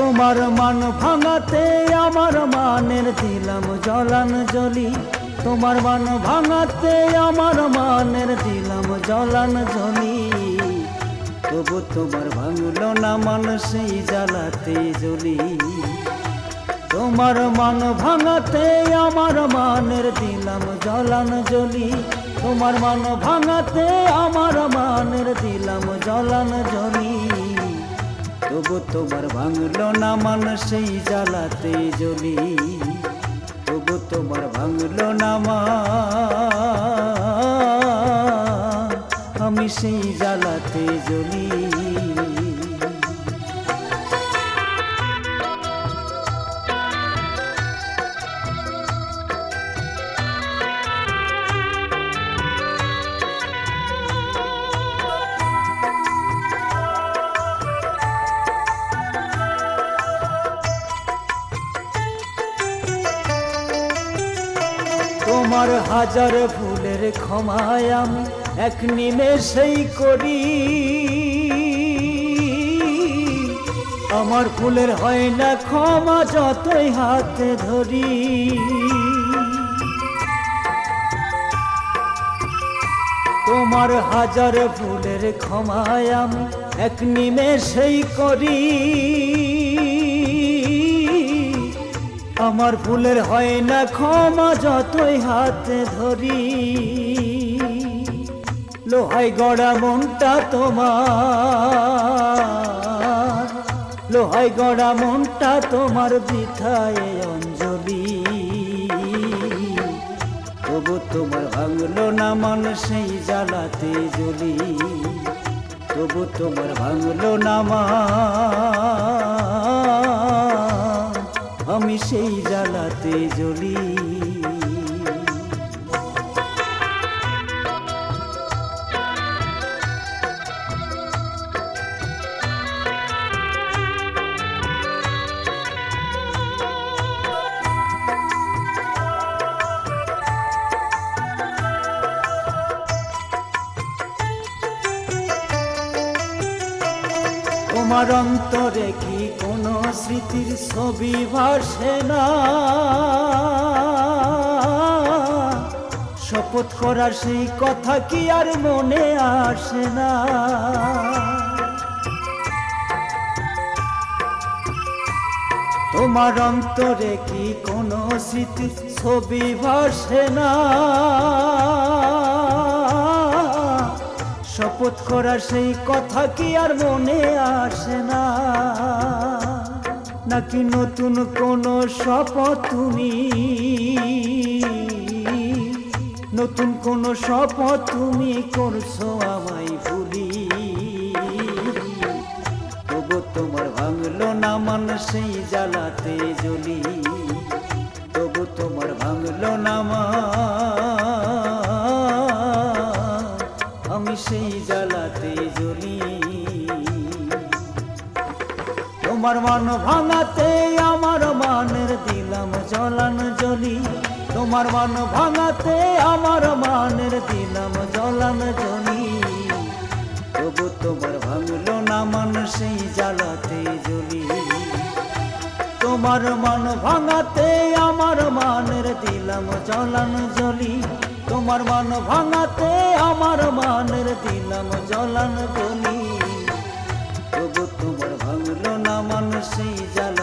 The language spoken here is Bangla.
তোমার মান ভাঙাতে আমার মানের দিলাম জলান জলি। তোমার মান ভাঙাতে আমার মানের দিলাম জলান জলি। তবু তোমার ভাঙলো না মান সেই জ্বালাতে জলি তোমার মান ভাঙাতে আমার মানের দিলাম জলান জলি। তোমার মান ভাঙাতে আমার মানের দিলাম জলান জলি। তবু তোমার ভাঙলো না মান, সেই জ্বালাতে জলি তবু তোমার ভাঙলো না মা আমি সেই জ্বালাতে জ্বলি। তোমার হাজার ফুলের ক্ষমায় আমি এক নিমেষেই করি। আমার ফুলের হয় না ক্ষমা যতই হাতে ধরি। তোমার হাজার ফুলের ক্ষমায় আমি এক নিমেষেই করি। আমার ফুলের হয় না ক্ষমা, যতই হাতে ধরি। লোহাই গড়া মনটা তোমার, লোহাই গড়া মনটা তোমার বৃথায় অঞ্জলি। তবু তোমার ভাঙলো না মান, সেই জ্বালাতে জ্বলি। তবু তোমার ভাঙলো না মান সেই জ্বালাতে জ্বলি। তোমার অন্তরে কি কোনো স্মৃতির ছবি ভাসে না? শপথ করার সেই কথা কি আর মনে আসে না? তোমার অন্তরে কি কোনো স্মৃতির ছবি ভাসে না? শপথ করার সেই কথা কি আর মনে আসে না? নাকি নতুন কোন শপথ তুমি? নতুন কোন শপথ তুমি করছ আমায় ভুলি? তবু তোমার ভাঙলো না মান সেই জ্বালাতে জ্বলি। তবু তোমার ভাঙলো না তোমার মান ভাঙাতে আমার মানের দিলাম জলান জ্বলি তোমার মান ভাঙাতে আমার মানের দিলাম জলান জলি। তবু তোমার ভাঙলো না মান সেই জ্বালাতে জ্বলি। তোমার মান ভাঙাতে আমার মানের দিলাম জলান জ্বলি তোমার মান ভাঙাতে আমার মানের দিলাম জলান জ্বলি মান সেই